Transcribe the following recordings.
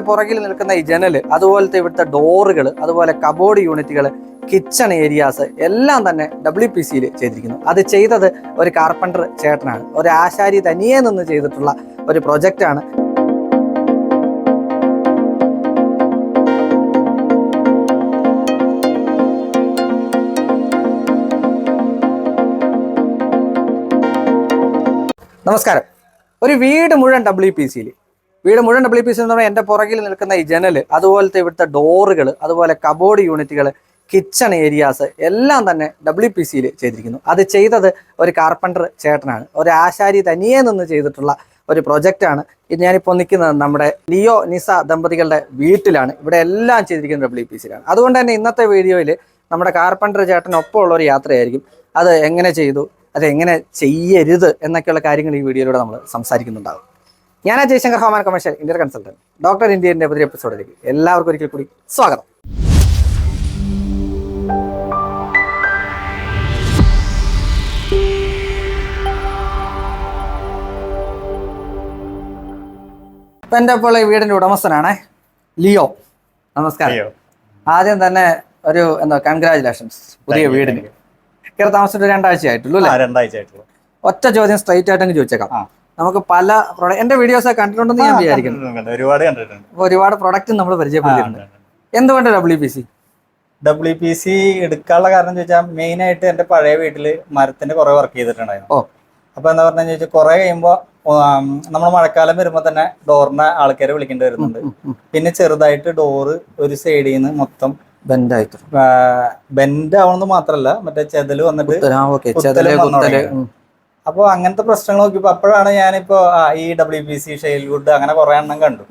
പുറകിൽ നിൽക്കുന്ന ഈ ജനൽ അതുപോലത്തെ ഇവിടുത്തെ ഡോറുകൾ അതുപോലെ കബോർഡ് യൂണിറ്റുകൾ കിച്ചൺ ഏരിയാസ് എല്ലാം തന്നെ ഡബ്ല്യു പി സിയിൽ ചെയ്തിരിക്കുന്നു. അത് ചെയ്തത് ഒരു കാർപ്പന്റർ ചേട്ടനാണ്. ഒരു ആശാരി തനിയെ നിന്ന് ചെയ്തിട്ടുള്ള ഒരു പ്രൊജക്റ്റാണ് നമസ്കാരം. ഒരു വീട് മുഴുവൻ ഡബ്ല്യു പി സിയിൽ വീട് മുഴുവൻ ഡബ്ല്യു പി സി എന്ന് പറഞ്ഞാൽ എന്റെ പുറകിൽ നിൽക്കുന്ന ഈ ജനൽ അതുപോലത്തെ ഇവിടുത്തെ ഡോറുകൾ അതുപോലെ കബോർഡ് യൂണിറ്റുകൾ കിച്ചൺ ഏരിയാസ് എല്ലാം തന്നെ ഡബ്ല്യു പി സിയിൽ ചെയ്തിരിക്കുന്നു. അത് ചെയ്തത് ഒരു കാർപ്പന്റർ ചേട്ടനാണ്. ഒരു ആശാരി തനിയെ നിന്ന് ചെയ്തിട്ടുള്ള ഒരു പ്രൊജക്റ്റാണ് ഇത് ഞാനിപ്പോൾ നിൽക്കുന്നത് നമ്മുടെ ലിയോ നിസ ദമ്പതികളുടെ വീട്ടിലാണ്. ഇവിടെ എല്ലാം ചെയ്തിരിക്കുന്നത് ഡബ്ല്യു പി സിയിലാണ് അതുകൊണ്ട് തന്നെ ഇന്നത്തെ വീഡിയോയിൽ നമ്മുടെ കാർപ്പന്റർ ചേട്ടനൊപ്പം ഉള്ള ഒരു യാത്രയായിരിക്കും. അത് എങ്ങനെ ചെയ്തു അത് എങ്ങനെ ചെയ്യരുത് എന്നൊക്കെയുള്ള കാര്യങ്ങൾ ഈ വീഡിയോയിലൂടെ നമ്മൾ സംസാരിക്കുന്നുണ്ടാകും ഞാൻ ജയശങ്കർ ഹോമാൻ കമേഴ്ഷ്യൽ ഇന്ത്യൻ കൺസൾട്ടന്റ് ഡോക്ടർ ഇന്ത്യന്റെ പുതിയ എപ്പിസോഡിലേക്ക് എല്ലാവർക്കും ഒരിക്കൽ കൂടി സ്വാഗതം. ഇപ്പം എന്റെ ഇപ്പോൾ ഈ വീടിന്റെ ഉടമസ്ഥനാണ് ലിയോ. നമസ്കാരം. ആദ്യം തന്നെ ഒരു എന്താ കൺഗ്രാചുലേഷൻസ് പുതിയ വീടിന്. കയറി താമസിച്ചിട്ട് രണ്ടാഴ്ച ആയിട്ടുള്ളൂ രണ്ടാഴ്ച ആയിട്ടുള്ളൂ ഒറ്റ ചോദ്യം സ്ട്രൈറ്റ് ആയിട്ട് അങ്ങ് ചോദിച്ചേക്കാം. നമുക്ക് പല പ്രൊഡക്റ്റ് എന്റെ വീഡിയോസ് ഒക്കെ കണ്ടിട്ടുണ്ടെന്ന് ഞാൻ വിചാരിക്കുന്നു. ഒരുപാട് കണ്ടിട്ടുണ്ട്. ഒരുപാട് പ്രൊഡക്റ്റ് നമ്മൾ പരിചയപ്പെടുത്തിയിട്ടുണ്ട് എന്തുകൊണ്ട് W P C W P C എടുക്കാനുള്ള കാരണം ചോദിച്ചാൽ മെയിൻ ആയിട്ട് എന്റെ പഴയ വീട്ടിൽ മരത്തിന്റെ കുറെ വർക്ക് ചെയ്തിട്ടുണ്ടായിരുന്നു. ഓ. അപ്പൊ എന്താ പറഞ്ഞു ചോദിച്ചാൽ കുറെ കഴിയുമ്പോ നമ്മൾ മഴക്കാലം വരുമ്പോ തന്നെ ഡോറിനെ ആൾക്കാരെ വിളിക്കേണ്ടി വരുന്നുണ്ട്. പിന്നെ ചെറുതായിട്ട് ഡോറ് ഒരു സൈഡിൽ നിന്ന് മൊത്തം ബെൻഡായിട്ട്. ബെൻഡ് ആവണമെന്ന് മാത്രല്ല മറ്റേ ചെതൽ വന്നിട്ട് ഓക്കെ കുത്തൽ ചെതൽ വന്നു കുത്തൽ തുടങ്ങി. ഉം. അപ്പൊ അങ്ങനത്തെ പ്രശ്നങ്ങൾ നോക്കിയപ്പോൾ അപ്പോഴാണ് ഞാനിപ്പോ ഈ ഡബ്ല്യു ബി സി ഷെയിൽവുഡ് അങ്ങനെ കുറെ എണ്ണം കണ്ടു.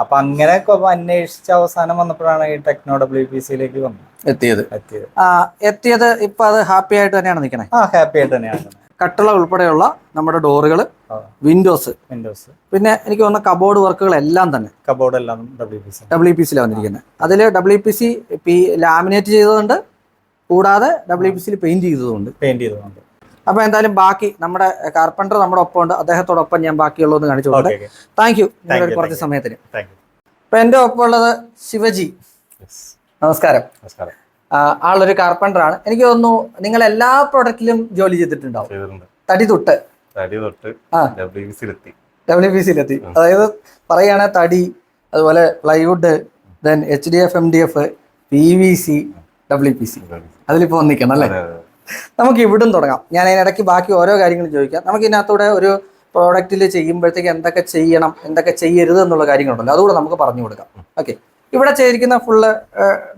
അപ്പൊ അങ്ങനെ അന്വേഷിച്ച അവസാനം വന്നപ്പോഴാണ് ഈ ടെക്നോ ഡബ്ല്യു ബി സിയിലേക്ക് വന്നത്. എത്തിയത്. എത്തിയത്. ആ എത്തിയത് ഇപ്പൊ അത് ഹാപ്പി ആയിട്ട് തന്നെയാണ് നിൽക്കണേ ആ ഹാപ്പി ആയിട്ട് തന്നെയാണ് കട്ടള ഉൾപ്പെടെയുള്ള നമ്മുടെ ഡോറുകൾ വിൻഡോസ് വിൻഡോസ്. പിന്നെ എനിക്ക് തോന്നുന്ന കബോർഡ് വർക്കുകൾ എല്ലാം തന്നെ കബോർഡ് എല്ലാം W P C W P സിയിലാണ് വന്നിരിക്കുന്നത് അതിൽ ഡബ്ല്യു പി സി ലാമിനേറ്റ് ചെയ്തതുകൊണ്ട് കൂടാതെ ഡബ്ല്യു പി സിയിൽ പെയിന്റ് ചെയ്തതുകൊണ്ട് പെയിന്റ് ചെയ്തതുകൊണ്ട് അപ്പൊ എന്തായാലും ബാക്കി നമ്മുടെ കാർപ്പന്റർ നമ്മുടെ ഒപ്പം ഉണ്ട് അദ്ദേഹത്തോടൊപ്പം ഞാൻ ബാക്കിയുള്ളതെന്ന് കാണിച്ചു ഓക്കെ താങ്ക് യു കുറച്ച് സമയത്തിന്. അപ്പൊ എന്റെ ഒപ്പം ഉള്ളത് ശിവജി നമസ്കാരം. നമസ്കാരം. ആളൊരു കാർപ്പന്റർ ആണ് എനിക്ക് തോന്നുന്നു നിങ്ങൾ എല്ലാ പ്രൊഡക്റ്റിലും ജോലി ചെയ്തിട്ടുണ്ടാവും. ചെയ്തിട്ടുണ്ട്. തടി തൊട്ട്. തടി തൊട്ട് ആ. ഡബ്ല്യു ബി സിയിലെത്തി. അതായത് പറയുകയാണെങ്കിൽ തടി അതുപോലെ plywood then H D F M D F P V C W P C. അതിലിപ്പോൾ ഒന്നിക്കണം അല്ലേ? നമുക്ക് ഇവിടും തുടങ്ങാം. ഞാൻ അതിനിടയ്ക്ക് ബാക്കി ഓരോ കാര്യങ്ങളും ചോദിക്കാം. നമുക്ക് ഇതിനകത്തൂടെ ഒരു പ്രോഡക്റ്റിൽ ചെയ്യുമ്പോഴത്തേക്ക് എന്തൊക്കെ ചെയ്യണം എന്തൊക്കെ ചെയ്യരുത് എന്നുള്ള കാര്യങ്ങളുണ്ടല്ലോ. അതുകൂടെ നമുക്ക് പറഞ്ഞു കൊടുക്കാം. ഓക്കെ ഇവിടെ ചെയ്തിരിക്കുന്ന ഫുള്ള്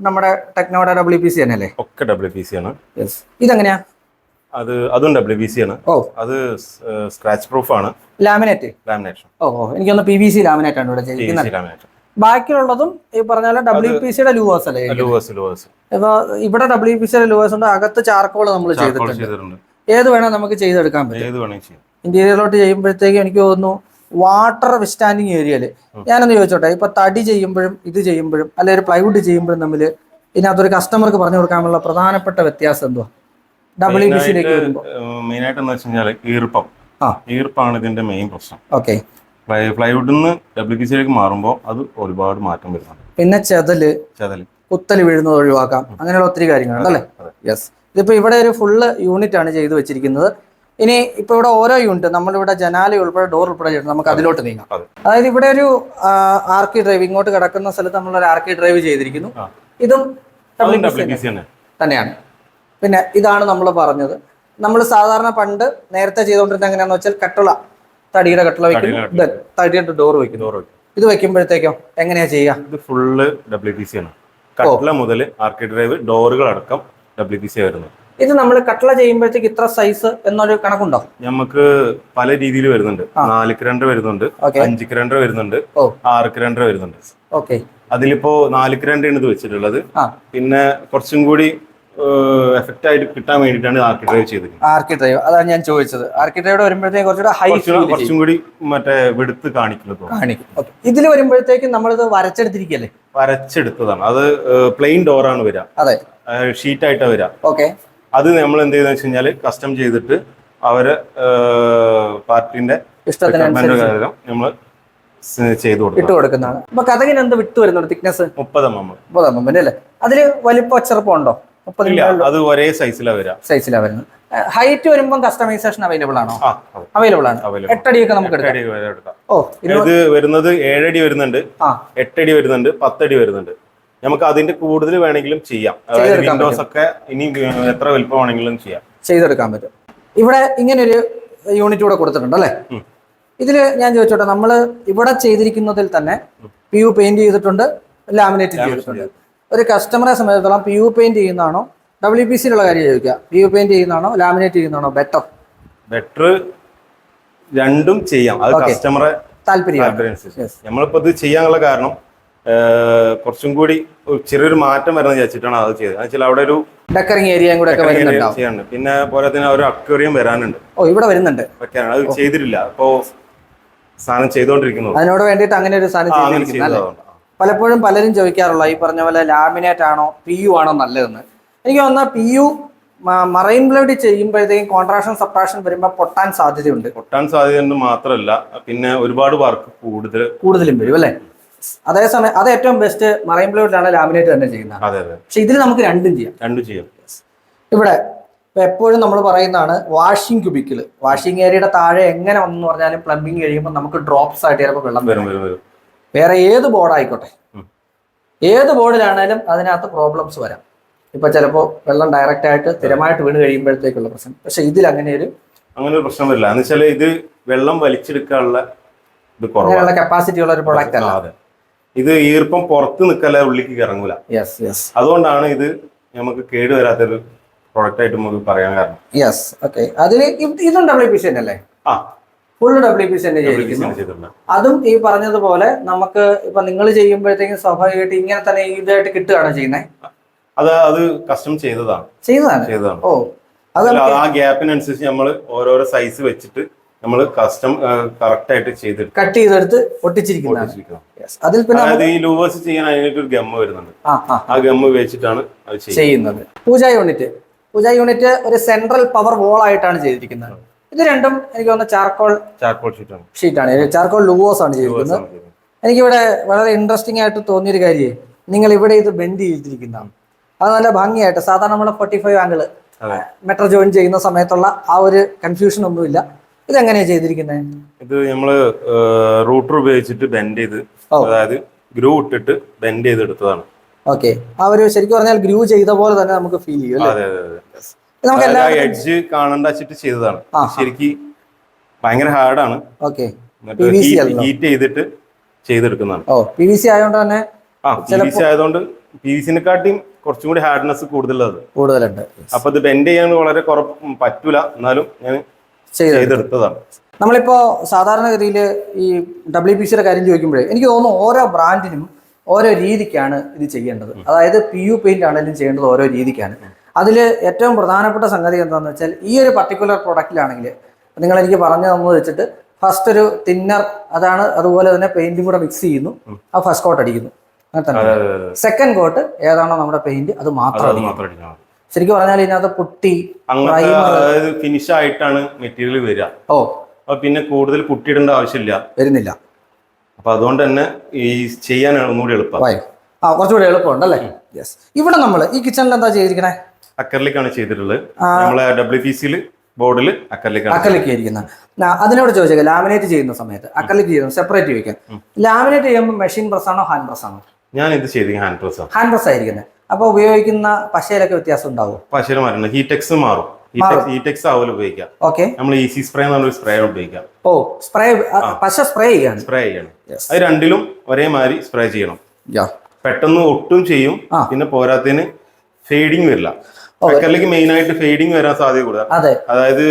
നമ്മുടെ ടെക്നോഡ ഡബ്ല്യു പി സി തന്നെയല്ലേ? ഒക്കെ ഡബ്ല്യു പി സി ആണ്. യെസ് ഇതെങ്ങനെയാ? അത് അതും ഡബ്ല്യു പി സി ആണ്. ഓ. അത് സ്ക്രാച്ച് പ്രൂഫ് ആണ്. ലാമിനേറ്റ് ലാമിനേഷൻ ഓ എനിക്കൊന്ന് പി വി സി ലാമിനേറ്റ് ആണ് ഇവിടെ ചെയ്തിരിക്കുന്നത്. ബാക്കിയുള്ളതും ഈ പറഞ്ഞ പോലെ ഡബ്ല്യു പി സിയുടെ ലൂവേഴ്സ് അല്ലേ? ഇരിക്കുന്നത്? ലൂവേഴ്സ് ലൂവേഴ്സ് ഇപ്പൊ ഇവിടെ ഡബ്ല്യു പി സിയുടെ ലൂവേഴ്സ് ഉണ്ട് അകത്ത് ചാർക്കോൾ നമ്മൾ ചെയ്തിട്ടുണ്ട്. ഏത് വേണേൽ നമുക്ക് ചെയ്തെടുക്കാൻ പറ്റും. ഇന്റീരിയറിലോട്ട് ചെയ്യുമ്പോഴത്തേക്കും എനിക്ക് തോന്നുന്നു വാട്ടർ വിസ്റ്റാൻഡിങ് ഏരിയയിൽ ഞാനൊന്ന് ചോദിച്ചോട്ടെ ഇപ്പൊ തടി ചെയ്യുമ്പോഴും ഇത് ചെയ്യുമ്പോഴും അല്ലെ ഒരു പ്ലൈവുഡ് ചെയ്യുമ്പോഴും തമ്മിൽ ഇതിനകത്തൊരു കസ്റ്റമർക്ക് പറഞ്ഞു കൊടുക്കാനുള്ള പ്രധാനപ്പെട്ട വ്യത്യാസം എന്തുവാ? ഡബ്ല്യു പി സിയിലേക്ക് വരുമ്പോൾ ഈർപ്പം. ആ. ഈർപ്പാണ് ഇതിന്റെ മെയിൻ പ്രശ്നം. ഓക്കെ ഫ്ലൈ ഫ്ലൈവുഡിൽ നിന്ന് ഡബ്ല്യു പി സിയിലേക്ക് മാറുമ്പോൾ അത് ഒരുപാട് മാറ്റം വരുന്നുണ്ട്. പിന്നെ ചെതൽ. ചതൽ. കുത്തൽ വീഴുന്നത് ഒഴിവാക്കാം. അങ്ങനെയുള്ള ഒത്തിരി കാര്യങ്ങളുണ്ട് അല്ലേ? യെസ് ഇതിപ്പോ ഇവിടെ ഒരു ഫുള്ള് യൂണിറ്റ് ആണ് ചെയ്തു വെച്ചിരിക്കുന്നത്. ഇനി ഇപ്പൊ ഇവിടെ ഓരോ യൂണിറ്റ് നമ്മളിവിടെ ജനാല ഉൾപ്പെടെ ഡോർ ഉൾപ്പെടെ ചെയ്തിട്ട് നമുക്ക് അതിലോട്ട് നീങ്ങാം. അതായത് ഇവിടെ ഒരു ആർക്കി ഡ്രൈവ് ഇങ്ങോട്ട് കിടക്കുന്ന സ്ഥലത്ത് നമ്മൾ ഒരു ആർക്കി ഡ്രൈവ് ചെയ്തിരിക്കുന്നു. ഇതും സി തന്നെയാണ്. പിന്നെ ഇതാണ് നമ്മൾ പറഞ്ഞത്. നമ്മൾ സാധാരണ പണ്ട് നേരത്തെ ചെയ്തുകൊണ്ടിരുന്ന എങ്ങനെയാണെന്ന് വെച്ചാൽ കട്ടുള. തടിയുടെ കട്ടില വെക്കുന്നു. തടിയുടെ ഡോർ വെക്കുന്നു. ഡോർ വെക്കും ഇത് വെക്കുമ്പോഴത്തേക്കോ എങ്ങനെയാ ചെയ്യുക? ഇത് ഫുള്ള് ഡബ്ല്യു പി സി ആണ്. കട്ടില മുതൽ ആർക്കി ഡ്രൈവ് ഡോറുകൾ അടക്കം ഡബ്ല്യു പി സി വരുന്നത്. ഇത് നമ്മൾ കട്ടള ചെയ്യുമ്പോഴത്തേക്ക് ഇത്ര സൈസ് എന്നൊരു കണക്കുണ്ടോ? നമുക്ക് പല രീതിയിൽ വരുന്നുണ്ട്. നാലിക്ക് രണ്ട് വരുന്നുണ്ട് അഞ്ചിക്ക് രണ്ട് വരുന്നുണ്ട്. ആറിക്ക് രണ്ട് വരുന്നുണ്ട്. ഓക്കെ. അതിലിപ്പോ നാലിക്ക് രണ്ടാണ് ഇത് വെച്ചിട്ടുള്ളത്. പിന്നെ കുറച്ചും കൂടി എഫക്റ്റ് ആയിട്ട് കിട്ടാൻ വേണ്ടിയിട്ടാണ് ആർക്കി ഡ്രൈവ് ആർക്കിടൈവ് ആർക്കി ഡ്രൈവ് അതാണ് ഞാൻ ചോദിച്ചത്. ആർക്കി ഡ്രൈവ് വരുമ്പോഴത്തേക്ക് കുറച്ചുകൂടെ ഹൈ കുറച്ചും കുറച്ചും കൂടി മറ്റേ വെടുത്ത് കാണിക്കുന്നത് തോന്നുന്നു. കാണിക്കും. ഓക്കെ ഇതിൽ വരുമ്പോഴത്തേക്കും നമ്മളിത് വരച്ചെടുത്തിരിക്കല്ലേ? വരച്ചെടുത്തതാണ്. അത് പ്ലെയിൻ ഡോറാണ് വരിക. അതെ. ഷീറ്റ് ആയിട്ട് വരിക. ഓക്കെ അത് നമ്മൾ എന്ത് ചെയ്തെന്ന് വെച്ച് കഴിഞ്ഞാൽ കസ്റ്റം ചെയ്തിട്ട് അവരെ പാർട്ടിന്റെ ഇഷ്ടത്തിനനുസരിച്ച് നമ്മൾ ചെയ്തു ചെയ്ത് ഇട്ട് കൊടുക്കുക കൊടുക്കുന്നതാണ്. അപ്പൊ കഥകിന് എന്ത് വിട്ട് വരുന്നുണ്ട് തിക്നെസ് മുപ്പത് എം എം. മുപ്പത് എം എം അല്ലേ? അതിൽ വലിപ്പ ചെറുപ്പം ഉണ്ടോ? മുപ്പത് അത് ഒരേ സൈസിലാണ് വരിക സൈസിലാണ് വരുന്നത്. ഹൈറ്റ് വരുമ്പോൾ കസ്റ്റമൈസേഷൻ അവൈലബിൾ ആണോ? അവൈലബിൾ ആണ്. എട്ടടിയൊക്കെ നമുക്ക് ഓ ഇത് വരുന്നത് ഏഴടി വരുന്നുണ്ട് എട്ടടി വരുന്നുണ്ട് പത്തടി വരുന്നുണ്ട്. നമുക്ക് അതിന്റെ കൂടുതൽ വേണമെങ്കിലും ചെയ്യാം. അതായത് വിൻഡോസ് ഒക്കെ ഇനി എത്ര വലുപ്പം വേണമെങ്കിലും ചെയ്യാം. ചെയ്തെടുക്കാൻ പറ്റും. ഇവിടെ ഇങ്ങനെ ഒരു യൂണിറ്റ് കൂടെ കൊടുത്തിട്ടുണ്ട് അല്ലേ? ഇതിൽ ഞാൻ ചോദിച്ചോട്ടെ നമ്മൾ ഇവിടെ ചെയ്തിരിക്കുന്നതിൽ തന്നെ പി യു പെയിന്റ് ചെയ്തിട്ടുണ്ട് ലാമിനേറ്റ് ചെയ്തിട്ടുണ്ട്. ഒരു കസ്റ്റമറെ സംബന്ധിച്ചിടത്തോളം പി യു പെയിന്റ് ചെയ്യുന്നതാണോ? ഡബ്ല്യു പി സിയിലുള്ള കാര്യം ചോദിക്കുക. പി യു പെയിന്റ് ചെയ്യുന്നതാണോ? ലാമിനേറ്റ് ചെയ്യുന്നതാണോ? ബെറ്റർ ബെറ്റർ രണ്ടും ചെയ്യാം. അത് കസ്റ്റമറെ താല്പര്യം നമ്മളിപ്പോ ഇത് ചെയ്യാനുള്ള കാരണം കുറച്ചും കൂടി ചെറിയൊരു മാറ്റം വരണം വിചാരിച്ചിട്ടാണ് അത് ചെയ്തത്. വെച്ചാൽ അവിടെ ഒരു ഡെക്കറിംഗ് ഏരിയയും കൂടെ ചെയ്യാനുണ്ട്. പിന്നെ പോലെ തന്നെ ഒരു അക്വേറിയം വരാനുണ്ട്. ഓ ഇവിടെ വരുന്നുണ്ട്. അത് ചെയ്തിട്ടില്ല. അപ്പോ സാധനം ചെയ്തോണ്ടിരിക്കുന്നു. അതിനോട് വേണ്ടിയിട്ട് അങ്ങനെ ഒരു സാധനം പലപ്പോഴും പലരും ചോദിക്കാറുള്ള ഈ പറഞ്ഞ പോലെ ലാമിനേറ്റ് ആണോ പി യു ആണോ നല്ലതെന്ന്. എനിക്ക് തോന്നുന്ന പി യു മറൈൻ ബ്ലഡ് ചെയ്യുമ്പോഴത്തേക്കും കോൺട്രാക്ഷൻ സപ്രാക്ഷൻ വരുമ്പോൾ പൊട്ടാൻ സാധ്യതയുണ്ട്. പൊട്ടാൻ സാധ്യതയുണ്ട് മാത്രമല്ല പിന്നെ ഒരുപാട് വർക്ക് കൂടുതൽ കൂടുതലും വരും അല്ലേ? അതേസമയം അത് ഏറ്റവും ബെസ്റ്റ് മറൈൻ ബ്ലഡിലാണ് ലാമിനേറ്റ് തന്നെ ചെയ്യുന്നത്. പക്ഷെ ഇതിൽ നമുക്ക് രണ്ടും ചെയ്യാം. രണ്ടും ചെയ്യാം. ഇവിടെ എപ്പോഴും നമ്മൾ പറയുന്നതാണ് വാഷിംഗ് ക്യൂബിക്കിൾ വാഷിംഗ് ഏരിയയുടെ താഴെ എങ്ങനെ വന്നു പറഞ്ഞാലും പ്ലംബിങ് കഴിയുമ്പോൾ നമുക്ക് ഡ്രോപ്സ് ആയിട്ട് ചിലപ്പോൾ വെള്ളം വരും വരും. വേറെ ഏത് ബോർഡായിക്കോട്ടെ. ഏത് ബോർഡിലാണേലും അതിനകത്ത് പ്രോബ്ലംസ് വരാം. ഇപ്പൊ ചിലപ്പോൾ വെള്ളം ഡയറക്റ്റ് ആയിട്ട് സ്ഥിരമായിട്ട് വീണ് കഴിയുമ്പോഴത്തേക്കുള്ള പ്രശ്നം. പക്ഷെ ഇതിൽ അങ്ങനെ ഒരു അങ്ങനെ ഒരു പ്രശ്നം വരില്ല. എന്ന് വെച്ചാൽ ഇത് വെള്ളം വലിച്ചെടുക്കാനുള്ള ഇത് കുറവാണ്. കപ്പാസിറ്റി ഉള്ള ഒരു പ്രൊഡക്റ്റ് അല്ല. ഇത് ഈർപ്പം പുറത്ത് നിൽക്കല്ല ഉള്ളിക്ക് ഇറങ്ങൂല യെസ് യെസ് അതുകൊണ്ടാണ് ഇത് നമുക്ക് കേട് വരാത്തൊരു പ്രൊഡക്റ്റ് ആയിട്ട് നമുക്ക് പറയാൻ കാരണം. യെസ് ഓക്കെ അതിൽ ഇതും ഡബ്ല്യു പി അല്ലേ? ആ ഫുൾ ഡബ്ല്യു പി സി തന്നെ ചെയ്തിരിക്കുന്നു. അതും ഈ പറഞ്ഞതുപോലെ നമുക്ക് ഇപ്പൊ നിങ്ങൾ ചെയ്യുമ്പോഴത്തേക്കും സ്വാഭാവികമായിട്ട് ഇങ്ങനെ തന്നെ ഇതായിട്ട് കിട്ടുകയാണ് ചെയ്യുന്നത് അത് അത് കസ്റ്റം ചെയ്തതാണ്. ചെയ്തതാണ്. ചെയ്തതാണ്. ഓ അത് ആ ഗ്യാപ്പിനനുസരിച്ച് നമ്മൾ ഓരോരോ സൈസ് വെച്ചിട്ട് നമ്മൾ കസ്റ്റം കറക്റ്റ് ആയിട്ട് ചെയ്തിട്ട് കട്ട് ചെയ്തെടുത്ത് ഒട്ടിച്ചിരിക്കുന്നു. അതിൽ പിന്നെ അതായത് ഈ ലൂവേഴ്സ് ചെയ്യാൻ അതിനായിട്ട് ഒരു ഗമ്മ വരുന്നുണ്ട്. ആ ഗമ്മ ഉപയോഗിച്ചിട്ടാണ് അത് ചെയ്യുന്നത്. പൂജ യൂണിറ്റ് പൂജ യൂണിറ്റ് ഒരു സെൻട്രൽ പവർ വോൾ ആയിട്ടാണ് ചെയ്തിരിക്കുന്നത്. ഇത് രണ്ടും എനിക്ക് തോന്നുന്ന ചാർക്കോൾ ചാർക്കോൾ ഷീറ്റാണ്. ഷീറ്റാണ് ചാർക്കോൾ ലുവോസ് ആണ് ചെയ്തിരിക്കുന്നത്. എനിക്കിവിടെ വളരെ ഇൻട്രസ്റ്റിംഗ് ആയിട്ട് തോന്നിയൊരു കാര്യം നിങ്ങൾ ഇവിടെ ഇത് ബെൻഡ് ചെയ്തിരിക്കുന്നതാണ് അത് നല്ല ഭംഗിയായിട്ട് സാധാരണ നമ്മൾ forty five angle metro join ചെയ്യുന്ന സമയത്തുള്ള ആ ഒരു കൺഫ്യൂഷൻ ഒന്നുമില്ല. ഇതെങ്ങനെയാണ് ചെയ്തിരിക്കുന്നത് ഇത് നമ്മൾ റൂട്ടർ ഉപയോഗിച്ചിട്ട് ബെൻഡ് ചെയ്ത് അതായത് ഗ്രൂ ഇട്ടിട്ട് ബെൻഡ് ചെയ്ത് എടുത്തതാണ് ഓക്കെ ആ ഒരു ശരിക്കും പറഞ്ഞാൽ ഗ്രൂ ചെയ്ത പോലെ തന്നെ നമുക്ക് ഫീൽ ചെയ്യും അല്ലേ? നമുക്ക് എഡ്ജ് കാണണ്ട വെച്ചിട്ട് ചെയ്തതാണ്. ശരിക്ക് ഭയങ്കര ഹാർഡാണ് ഓക്കെ. ഹീറ്റ് ചെയ്തിട്ട് ചെയ്തെടുക്കുന്നതാണ്. ഓ പി വി സി ആയതുകൊണ്ട് തന്നെ ആ പി വി സി ആയതുകൊണ്ട് പി വി സിനെക്കാട്ടിയും കുറച്ചും കൂടി ഹാർഡ്നെസ് കൂടുതലുള്ളത്. കൂടുതലുണ്ട്. അപ്പൊ ഇത് ബെൻഡ് ചെയ്യാൻ വളരെ കുറവ് പറ്റൂല. എന്നാലും ഞാൻ ചെയ്ത് ചെയ്തെടുത്തതാണ്. നമ്മളിപ്പോ സാധാരണഗതിയിൽ ഈ ഡബ്ല്യു പി സിയുടെ കാര്യം ചോദിക്കുമ്പോഴേ എനിക്ക് തോന്നുന്നു ഓരോ ബ്രാൻഡിനും ഓരോ രീതിക്കാണ് ഇത് ചെയ്യേണ്ടത്. അതായത് പി യു പെയിന്റ് ആണെങ്കിലും ചെയ്യേണ്ടത് ഓരോ രീതിക്കാണ്. അതിൽ ഏറ്റവും പ്രധാനപ്പെട്ട സംഗതി എന്താണെന്ന് വെച്ചാൽ ഈ ഒരു പർട്ടിക്കുലർ പ്രൊഡക്റ്റിലാണെങ്കിൽ നിങ്ങൾ എനിക്ക് പറഞ്ഞു തന്നത് വെച്ചിട്ട് ഫസ്റ്റ് ഒരു തിന്നർ അതാണ് അതുപോലെ തന്നെ പെയിന്റും കൂടെ മിക്സ് ചെയ്യുന്നു. ആ ഫസ്റ്റ് കോട്ട് അടിക്കുന്നു. അങ്ങനെ തന്നെ. സെക്കൻഡ് കോട്ട് ഏതാണോ നമ്മുടെ പെയിന്റ് അത് മാത്രം ശരിക്കും പറഞ്ഞാൽ ഇതിനകത്ത് പുട്ടി ഫിനിഷ് ആയിട്ടാണ് മെറ്റീരിയൽ വരിക. ഓ. അപ്പൊ പിന്നെ കൂടുതൽ പുട്ടിയിടേണ്ട ആവശ്യമില്ല. വരുന്നില്ല. അപ്പൊ അതുകൊണ്ട് തന്നെ ഈ ചെയ്യാനാണ് ഒന്നുകൂടി എളുപ്പം. ആ കുറച്ചുകൂടി എളുപ്പമുണ്ടല്ലേ യെസ് ഇവിടെ നമ്മൾ ഈ കിച്ചണിൽ എന്താ ചെയ്തിരിക്കണേ? അക്കറിലേക്കാണ് ചെയ്തിട്ടുള്ളത്. ആ. നമ്മളെ ഡബ്ല്യു പി സിയിൽ ബോർഡിൽ അതിനോട് ചോദിച്ചേക്കാം ലാമിനേറ്റ് ചെയ്യുന്ന സമയത്ത് അക്കർലിക്ക് ചെയ്യുന്നത് സെപ്പറേറ്റ് ചോദിക്കാം. ലാമിനേറ്റ് ചെയ്യുമ്പോൾ മെഷീൻ പ്രസ് ആണോ ഹാൻഡ് പ്രസ് ആണോ? ഞാൻ ഇത് ചെയ്ത് ഹാൻഡ് പ്രസ് ഹാൻഡ് പ്രസ് ആയിരിക്കുന്നത്. അപ്പൊ ഉപയോഗിക്കുന്ന പശയിലൊക്കെ വ്യത്യാസം ഉണ്ടാവും? പശയിൽ മാറുന്നത് ഹീറ്റെക്സ് മാറും. ഹീറ്റെക്സ് ആവുമല്ലോ ഉപയോഗിക്കാം. ഓക്കെ നമ്മൾ ഈസി സ്പ്രേ സ്പ്രേ ഉപയോഗിക്കാം. ഓ സ്പ്രേ പശ സ്പ്രേ ചെയ്യണം സ്പ്രേ ചെയ്യണം. അത് രണ്ടിലും ഒരേമാതിരി സ്പ്രേ ചെയ്യണം. പെട്ടെന്ന് ഒട്ടും ചെയ്യും. പിന്നെ പോരാത്തതിന് ഫെയ്ഡിങ് വരില്ല. അക്കറിലേക്ക് മെയിൻ ആയിട്ട് ഫെയ്ഡിങ് വരാൻ സാധ്യത കൂടുതൽ അതെ. അതായത്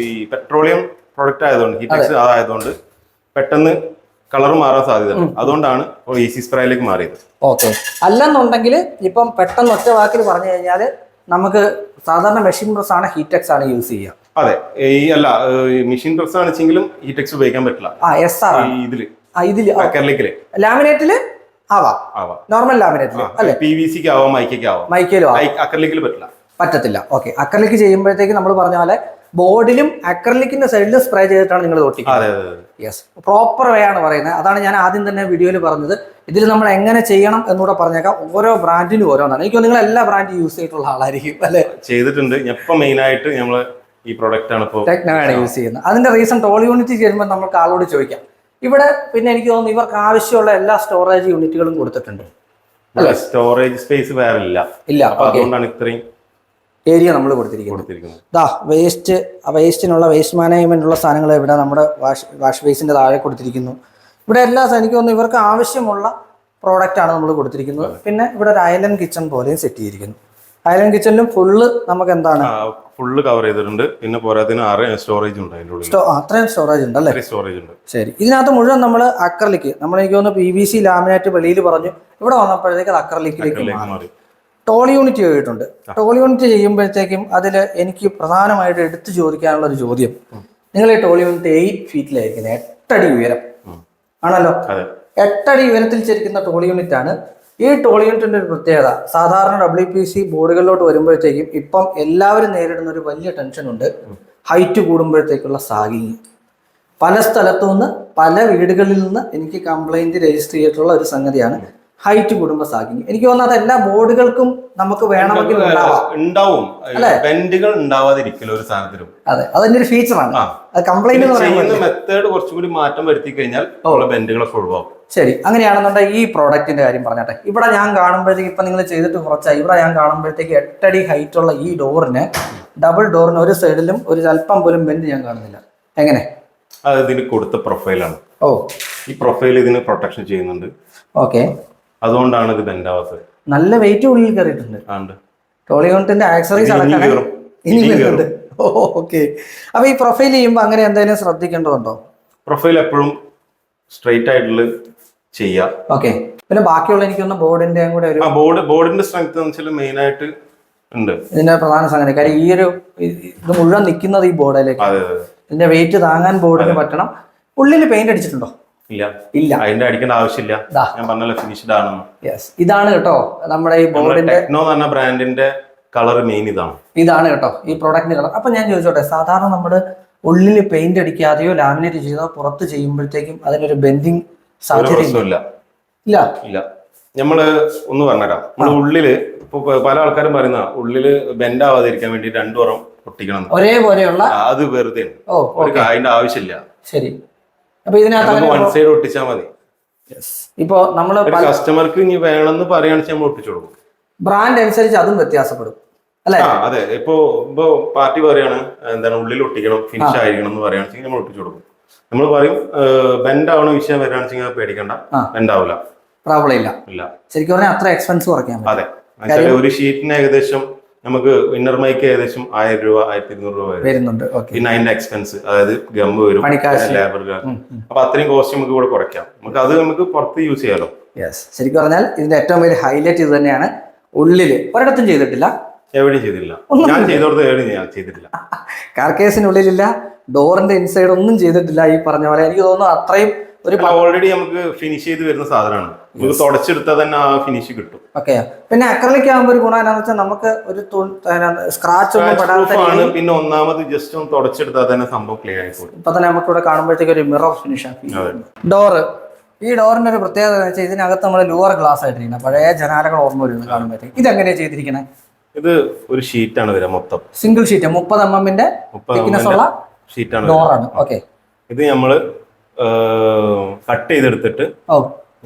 ഈ പെട്രോളിയം പ്രൊഡക്റ്റ് ആയതുകൊണ്ട് ഹീറ്റ് അതായതുകൊണ്ട് പെട്ടെന്ന് കളർ മാറാൻ സാധ്യത അതുകൊണ്ടാണ് ഈസി സ്പ്രേയിലേക്ക് മാറിയത്. ഓക്കെ. അല്ലെന്നുണ്ടെങ്കിൽ ഇപ്പം പെട്ടെന്ന് ഒറ്റ വാക്കിൽ പറഞ്ഞു കഴിഞ്ഞാൽ നമുക്ക് സാധാരണ മെഷീൻ പ്രസ് ആണ് ഹീറ്റെക്സ് ആണ് യൂസ് ചെയ്യുക അതെ. ഈ അല്ല മെഷീൻ പ്രസ് ആണെച്ചെങ്കിലും ഹീറ്റെക്സ് ഉപയോഗിക്കാൻ പറ്റില്ല. ആ എസ് ആർ ഇതിൽ ഇതിൽ ലാമിനേറ്റിൽ ആവാം. ആവാം. നോർമൽ ലാമിനേറ്റിൽ അല്ലെ? പി വി സിക്ക് ആവാം മൈക്കൊക്കെ ആവാം. മൈക്കയിലും പറ്റില്ല. പറ്റത്തില്ല. ഓക്കെ അക്രലിക്ക് ചെയ്യുമ്പോഴത്തേക്ക് നമ്മൾ പറഞ്ഞ പോലെ ബോർഡിലും അക്രലിക്കിന്റെ സൈഡിലും സ്പ്രേ ചെയ്തിട്ടാണ് നിങ്ങൾ തൊട്ടിക്കുന്നത് യെസ് പ്രോപ്പർ വേ ആണ് പറയുന്നത്. അതാണ് ഞാൻ ആദ്യം തന്നെ വീഡിയോയിൽ പറഞ്ഞത്. ഇതിൽ നമ്മൾ എങ്ങനെ ചെയ്യണം എന്നൂടെ പറഞ്ഞേക്കാം. ഓരോ ബ്രാൻഡിനും ഓരോന്നാണ്. എനിക്ക് നിങ്ങൾ എല്ലാ ബ്രാൻഡും യൂസ് ചെയ്തിട്ടുള്ള ആളായിരിക്കും അല്ലെ? ചെയ്തിട്ടുണ്ട്. ഇപ്പൊ മെയിൻ ആയിട്ട് നമ്മൾ ഈ പ്രൊഡക്റ്റ് ആണ് ഇപ്പോ ടെക്നോയാണ് യൂസ് ചെയ്യുന്നത്. അതിന്റെ റീസൺ ടോൾ യൂണിറ്റ് ചെയ്യുമ്പോൾ നമുക്ക് ആളോട് ചോദിക്കാം. ഇവിടെ പിന്നെ എനിക്ക് തോന്നുന്നു ഇവർക്ക് ആവശ്യമുള്ള എല്ലാ സ്റ്റോറേജ് യൂണിറ്റുകളും കൊടുത്തിട്ടുണ്ട്. സ്റ്റോറേജ് സ്പേസ് വേറെ ഇല്ല ഇല്ല അതുകൊണ്ടാണ് ഇത്രയും ഏരിയ നമ്മൾ കൊടുത്തിരിക്കുന്നത് ദാ വേസ്റ്റ് വേസ്റ്റിനുള്ള വേസ്റ്റ് മാനേജ്മെന്റ് ഉള്ള സാധനങ്ങൾ ഇവിടെ നമ്മുടെ വാഷ് വാഷ് ബേസിന്റെ താഴെ കൊടുത്തിരിക്കുന്നു. ഇവിടെ എല്ലാ എനിക്ക് തോന്നുന്നു ഇവർക്ക് ആവശ്യമുള്ള പ്രോഡക്റ്റ് ആണ് നമ്മൾ കൊടുത്തിരിക്കുന്നത്. പിന്നെ ഇവിടെ ഒരു ഐലൻഡ് കിച്ചൺ പോലെയും സെറ്റ് ചെയ്തിരിക്കുന്നു. ഐലൻഡ് കിച്ചണിലും ഫുള്ള് നമുക്ക് എന്താണ്? ഫുള്ള് കവർ ചെയ്തിട്ടുണ്ട്. പിന്നെ പോരാത്തിന് ആറ് സ്റ്റോറേജ് ഉണ്ട് അതിന്റെ അത്രയും സ്റ്റോറേജ് ഉണ്ട് അല്ലേ? സ്റ്റോറേജ് ഉണ്ട്. ശരി. ഇതിനകത്ത് മുഴുവൻ നമ്മൾ അക്രലിക്ക് നമ്മൾ എനിക്ക് തോന്നുന്നു പി വി സി ലാമിനേറ്റ് വെളിയിൽ പറഞ്ഞു. ഇവിടെ വന്നപ്പോഴത്തേക്ക് അത് അക്രലിക്കിലേക്ക് മാറി. ടോൾ യൂണിറ്റ് ചെയ്തിട്ടുണ്ട്. ടോൾ യൂണിറ്റ് ചെയ്യുമ്പോഴത്തേക്കും അതിൽ എനിക്ക് പ്രധാനമായിട്ട് എടുത്തു ചോദിക്കാനുള്ള ഒരു ചോദ്യം. നിങ്ങൾ ഈ ടോൾ യൂണിറ്റ് എയ്റ്റ് ഫീറ്റിലായിരിക്കുന്നത് എട്ടടി ഉയരം. ആണല്ലോ? എട്ടടി ഉയരത്തിൽ ചരിക്കുന്ന ടോൾ യൂണിറ്റ് ആണ്. ഈ ടോൾ യൂണിറ്റിന്റെ ഒരു പ്രത്യേകത സാധാരണ ഡബ്ല്യു പി സി ബോർഡുകളിലോട്ട് വരുമ്പോഴത്തേക്കും ഇപ്പം എല്ലാവരും നേരിടുന്ന ഒരു വലിയ ടെൻഷൻ ഉണ്ട്. ഹൈറ്റ് കൂടുമ്പോഴത്തേക്കുള്ള സാഗിങ് പല സ്ഥലത്തു നിന്ന് പല വീടുകളിൽ നിന്ന് എനിക്ക് കംപ്ലൈന്റ് രജിസ്റ്റർ ചെയ്തിട്ടുള്ള ഒരു സംഗതിയാണ്. ഹൈറ്റ് കൂടുമ്പോൾ സാഗിങ് എനിക്ക് തോന്നുന്നത് എല്ലാ ബോർഡുകൾക്കും നമുക്ക് വേണമെങ്കിൽ ഉണ്ടാവാം? ബെൻഡുകൾ ഉണ്ടാവാതിരിക്കില്ല ഒരു സാധനത്തിലും. അതെ. അതിന്റെ ഒരു ഫീച്ചറാണ് കംപ്ലൈന്റ് മെത്തേഡ് കുറച്ചും കൂടി മാറ്റം വരുത്തി കഴിഞ്ഞാൽ ഒഴിവാകും ശരി. അങ്ങനെയാണെന്നുണ്ടെങ്കിൽ ഈ പ്രോഡക്റ്റിന്റെ കാര്യം പറഞ്ഞട്ടെ. ഇവിടെ ഞാൻ കാണുമ്പോഴത്തേക്ക് ഇപ്പൊ നിങ്ങൾ ചെയ്തിട്ട് കുറച്ചായി. ഇവിടെ ഞാൻ കാണുമ്പോഴത്തേക്ക് എട്ടടി ഹൈറ്റ് ഉള്ള ഈ ഡോറിന് ഡബിൾ ഡോറിന് ഒരു സൈഡിലും ഒരു അല്പം പോലും ബെൻഡ് ഞാൻ കാണുന്നില്ല. എങ്ങനെ? അത് ഇതിന് കൊടുത്ത പ്രൊഫൈലാണ് ഓ. ഈ പ്രൊഫൈൽ ഇതിന് പ്രൊട്ടക്ഷൻ ചെയ്യുന്നുണ്ട്. ഓക്കെ. അതുകൊണ്ടാണ് ഇത് ബെൻഡ് ആവാത്തത് നല്ല വെയിറ്റ് ഉള്ളിൽ കയറിയിട്ടുണ്ട്. ടോളിയോണിന്റെ ആക്സറീസ് ഇനി അടക്കം കയറും. ഇനി ഇനി വരുന്നുണ്ട്. ഓക്കെ അപ്പൊ ഈ പ്രൊഫൈൽ ചെയ്യുമ്പോൾ അങ്ങനെ എന്തെങ്കിലും ശ്രദ്ധിക്കേണ്ടതുണ്ടോ? പ്രൊഫൈൽ എപ്പോഴും സ്ട്രെയിറ്റ് ആയിട്ടുള്ള ചെയ്യാം. ഓക്കെ പിന്നെ ബാക്കിയുള്ള എനിക്കൊന്ന് ബോർഡിന്റെ കൂടെ ഒരു ബോർഡ് ബോർഡിന്റെ സ്ട്രെങ്ത് എന്ന് വെച്ചാൽ മെയിൻ ആയിട്ട് ഉണ്ട്. ഇതിന്റെ പ്രധാന സംഗതി. കാര്യം ഈ ഒരു ഇത് മുഴുവൻ നിൽക്കുന്നത് ഈ ബോർഡിലേക്ക് ഇതിന്റെ വെയിറ്റ് താങ്ങാൻ ബോർഡിന് പറ്റണം. ഉള്ളിൽ പെയിന്റ് അടിച്ചിട്ടുണ്ടോ? ഇല്ല. ഇല്ല. അതിന്റെ അടിക്കേണ്ട ആവശ്യമില്ല. ഞാൻ പറഞ്ഞല്ലോ ഫിനിഷ്ഡ് ആണെന്ന്. യെസ് ഇതാണ് കേട്ടോ നമ്മുടെ ഈ ബോർഡിന്റെ ടെക്നോ എന്ന് ബ്രാൻഡിന്റെ കളർ മെയിൻ ഇതാണ്. ഇതാണ് കേട്ടോ ഈ പ്രോഡക്റ്റിന്റെ കളർ അപ്പൊ ഞാൻ ചോദിച്ചോട്ടെ സാധാരണ നമ്മൾ ഉള്ളിൽ പെയിന്റ് അടിക്കാതെയോ ലാമിനേറ്റ് ചെയ്തോ പുറത്ത് ചെയ്യുമ്പോഴത്തേക്കും അതിനൊരു ബെൻഡിങ് സാധ്യതയില്ല ഇല്ല. ഇല്ല. നമ്മൾ ഒന്ന് പറഞ്ഞുതരാം നമ്മൾ ഉള്ളിൽ പല ആൾക്കാരും പറയുന്ന ഉള്ളിൽ ബെൻഡ് ആവാതിരിക്കാൻ വേണ്ടി രണ്ടു പുറം ഒട്ടിക്കണം എന്ന്. ഒരേപോലെയുള്ള അത് വെറുതെ ഒരു അതിന്റെ ആവശ്യമില്ല. ശരി. അപ്പൊ ഇതിനകത്ത് വൺ സൈഡ് ഒട്ടിച്ചാൽ മതി. ഇപ്പോ നമ്മൾ കസ്റ്റമർക്ക് ഇനി വേണമെന്ന് പറയുകയാണെന്ന് നമ്മൾ ഒട്ടിച്ചു കൊടുക്കും ബ്രാൻഡ് അനുസരിച്ച് അതും വ്യത്യാസപ്പെടും. അല്ലെ? അതെ. ഇപ്പോ ഇപ്പൊ പാർട്ടി പറയാണ് എന്താണ് ഉള്ളിൽ ഒട്ടിക്കണം ഫിനിഷ് ആയിരിക്കണം എന്ന് പറയുകയാണെങ്കിൽ നമ്മൾ ഒട്ടിച്ചു കൊടുക്കും നമ്മൾ പറയും ബെൻഡ് ആവണ വിഷയം വരികയാണെങ്കിൽ പേടിക്കണ്ട. ബെൻഡ് ആവില്ല പ്രോബ്ലം ഇല്ല. ഇല്ല. ശരിക്കും പറഞ്ഞാൽ അത്ര എക്സ്പെൻസ് കുറയ്ക്കാൻ അതെ. ഒരു ഷീറ്റിന് ഏകദേശം നമുക്ക് ഇന്നർ മൈക്ക് ഏകദേശം ആയിരം രൂപ ആയിരത്തി ഇരുന്നൂറ് രൂപ വരും. വരുന്നുണ്ട്. പിന്നെ അതിന്റെ എക്സ്പെൻസ് അതായത് ഗം വരും. ലേബർ അപ്പൊ അത്രയും കോസ്റ്റ് നമുക്ക് ഇവിടെ കുറയ്ക്കാം. നമുക്ക് അത് നമുക്ക് പുറത്ത് യൂസ് ചെയ്യാലോ? യെസ് ശരിക്കും പറഞ്ഞാൽ ഇതിന്റെ ഏറ്റവും വലിയ ഹൈലൈറ്റ് ഇത് തന്നെയാണ്. ഉള്ളിൽ ഒരിടത്തും ചെയ്തിട്ടില്ല. എവിടെയും ചെയ്തില്ല ഞാൻ ചെയ്തോടത്ത് എവിടെയും ഞാൻ ചെയ്തിട്ടില്ല. കാർക്കേസിനുള്ളിലില്ല ഡോറിന്റെ ഇൻസൈഡ് ഒന്നും ചെയ്തിട്ടില്ല ഈ പറഞ്ഞ പോലെ. എനിക്ക് തോന്നുന്നു അത്രയും ഒരു ഓൾറെഡി നമുക്ക് ഫിനിഷ് ചെയ്ത് വരുന്ന സാധനമാണ്. നമുക്ക് തുടച്ചെടുത്താൽ തന്നെ ആ ഫിനിഷ് കിട്ടും. ഓക്കെ പിന്നെ അക്രലിക് ആകുമ്പോൾ ഒരു ഗുണം എന്താണെന്ന് വെച്ചാൽ നമുക്ക് ഒരു സ്ക്രാച്ച് ഒന്നും ആണ്. പിന്നെ ഒന്നാമത് ജസ്റ്റ് ഒന്ന് തുടച്ചെടുത്താൽ തന്നെ സംഭവം ക്ലിയർ ആയിക്കോളും ഇപ്പൊ തന്നെ നമുക്ക് ഇവിടെ കാണുമ്പോഴത്തേക്ക് ഒരു മിറർ ഫിനിഷ് അതെ. ഡോറ് ഈ ഡോറിന്റെ ഒരു പ്രത്യേകത എന്ന് വെച്ചാൽ ഇതിനകത്ത് നമ്മൾ ലോവർ ഗ്ലാസ് ആയിട്ടിരിക്കുന്നത്. പഴയ ജനാലകൾ ഓർമ്മ വരുന്നത് കാണുമ്പോഴത്തേക്ക്. ഇതെങ്ങനെയാ ചെയ്തിരിക്കുന്നത് ഇത് ഒരു ഷീറ്റാണ് വരിക മൊത്തം. സിംഗിൾ ഷീറ്റ് മുപ്പത് എം എമ്മിന്റെ തിക്നെസ് ഉള്ള ഷീറ്റാണ് ഡോറാണ് ഓക്കെ ഇത് നമ്മൾ കട്ട് ചെയ്തെടുത്തിട്ട്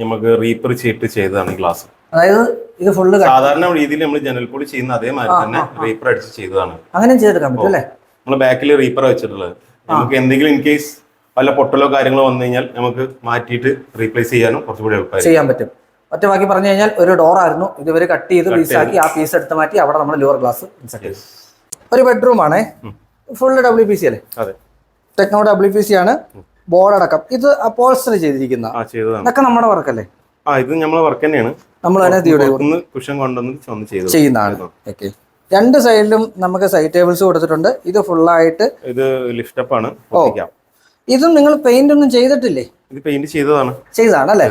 നമുക്ക് റീപ്പർ ചെയ്തിട്ട് ചെയ്തതാണ് ഗ്ലാസ് അതായത് ഇത് ഫുള്ള് സാധാരണ രീതിയിൽ നമ്മൾ ജനൽ ജനൽപ്പൊടി ചെയ്യുന്ന അതേമാതിരി തന്നെ റീപ്പർ അടിച്ച് ചെയ്തതാണ്. അങ്ങനെ ചെയ്തെടുക്കാൻ പറ്റും അല്ലേ? നമ്മൾ ബാക്കിൽ റീപ്പർ വെച്ചിട്ടുള്ളത്. നമുക്ക് എന്തെങ്കിലും ഇൻ കേസ് വല്ല പൊട്ടലോ കാര്യങ്ങളോ വന്നു കഴിഞ്ഞാൽ നമുക്ക് മാറ്റിയിട്ട് റീപ്ലേസ് ചെയ്യാനും കുറച്ചുകൂടി എളുപ്പമായി ചെയ്യാൻ പറ്റും. ഒറ്റ ബാക്കി പറഞ്ഞു കഴിഞ്ഞാൽ ഒരു ഡോർ ആയിരുന്നു. ഇതുവരെ കട്ട് ചെയ്ത് പീസാക്കി ആ പീസ് എടുത്ത് മാറ്റി അവിടെ നമ്മൾ ലോവർ ഗ്ലാസ് ഒരു ബെഡ്റൂം ആണേ. ഫുള്ള് ഡബ്ല്യു പി സി അല്ലേ? ടെക്നോ ഡബ്ല്യു പി സി ആണ്. ബോർഡ് അടക്കം ഇത് അപ്പോൾസ്റ്റർ ചെയ്തിരിക്കുന്ന. ഇതൊക്കെ നമ്മുടെ വർക്കല്ലേ? ആ ഇത് നമ്മളെ വർക്ക് തന്നെയാണ്. നമ്മൾ തന്നെ കുഷൻ കൊണ്ടുവന്ന് ചെയ്തു ചെയ്യുന്നതാണ്. ഓക്കെ രണ്ട് സൈഡിലും നമുക്ക് സൈഡ് ടേബിൾസ് കൊടുത്തിട്ടുണ്ട്. ഇത് ഫുൾ ആയിട്ട് ഇത് ലിഫ്റ്റ് അപ്പ് ആണ്. ഇതും നിങ്ങൾ പെയിന്റ് ഒന്നും ചെയ്തിട്ടില്ലേ? ഇത് പെയിന്റ് ചെയ്തതാണ്. ചെയ്തതാണ് അല്ലേ?